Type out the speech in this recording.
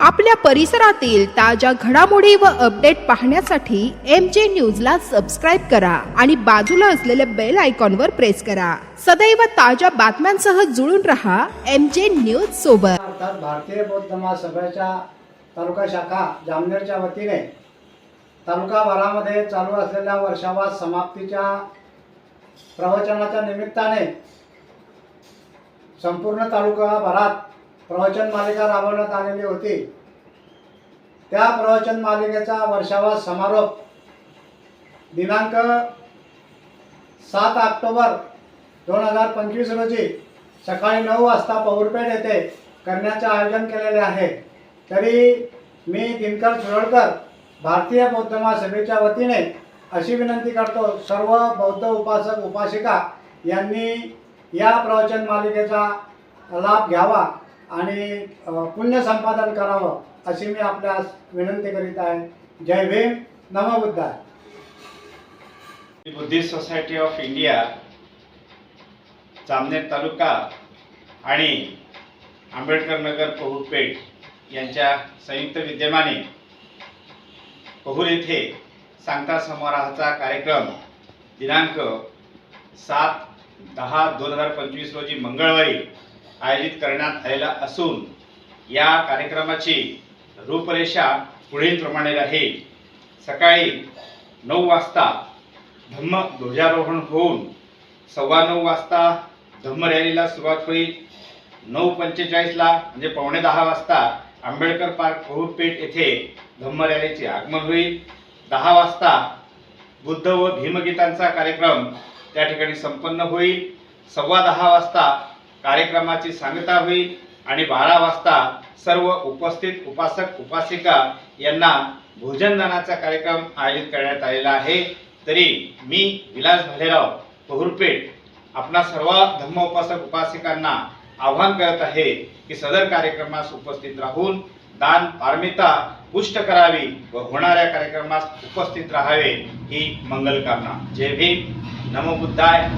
आपल्या परिसरातील ताज्या घडामोडी व अपडेट पाहण्यासाठी एम जे न्यूजला सबस्क्राईब करा आणि बाजूला असलेल्या बेल आयकॉनवर प्रेस करा. सदैव ताज्या बातम्यांसह जुळून रहा एम जे न्यूज सोबत. भारतीय बौद्ध महासभेच्या तालुका शाखा जामनेरच्या वतीने तालुकाभरामध्ये चालू असलेल्या वर्षावास समाप्तीच्या प्रवचनाच्या निमित्ताने संपूर्ण तालुकाभरात प्रवचन मालिका राबवण्यात आलेली होती. त्या प्रवचन मालिकेचा वर्षावास समारोप दिनांक सात ऑक्टोबर दोन हजार पंचवीस रोजी सकाळी नऊ वाजता पौरपेठ येथे करण्याचे आयोजन केलेले आहे. तरी मी दिनकर सुरळकर भारतीय बौद्ध महासभेच्या वतीने अशी विनंती करतो सर्व बौद्ध उपासक उपासिका यांनी या प्रवचन मालिकेचा लाभ घ्यावा आणि पुण्य संपादन करावं अशी मी आपल्यास विनंती करीत आहे. जय Bhim. नमबुद्धा Buddhist society of India Jamner taluka आणि आंबेडकर नगर पहूरपेठ यांच्या संयुक्त विद्यमाने पहूर येथे सांगता समारोहाचा कार्यक्रम दिनांक सात दहा दोन हजार पंचवीस रोजी मंगळवारी आयोजित करण्यात आलेला असून या कार्यक्रमाची रूपरेषा पुढीलप्रमाणे राहील. सकाळी नऊ वाजता धम्म ध्वजारोहण होऊन सव्वा नऊ वाजता धम्म रॅलीला सुरुवात होईल. नऊ पंचेचाळीसला म्हणजे पावणे दहा वाजता आंबेडकर पार्क पहूरपेठ येथे धम्म आगमन होईल. दहा वाजता बुद्ध व भीमगीतांचा कार्यक्रम त्या ठिकाणी संपन्न होईल. सव्वा दहा वाजता कार्यक्रमाची सांगता होईल आणि बारा वाजता सर्व उपस्थित उपासक उपासिका यांना भोजनदानाचा कार्यक्रम आयोजित करण्यात आलेला आहे. तरी मी विलास भालेराव पहुरपेठ आपणा सर्व धम्मोपासक उपासिकांना आव्हान करत आहे की सदर कार्यक्रमास उपस्थित राहून दान पारमिता पुष्ट करावी व होणाऱ्या कार्यक्रमास उपस्थित राहावे ही मंगल कामना. जय भीम. नमो बुद्धाय.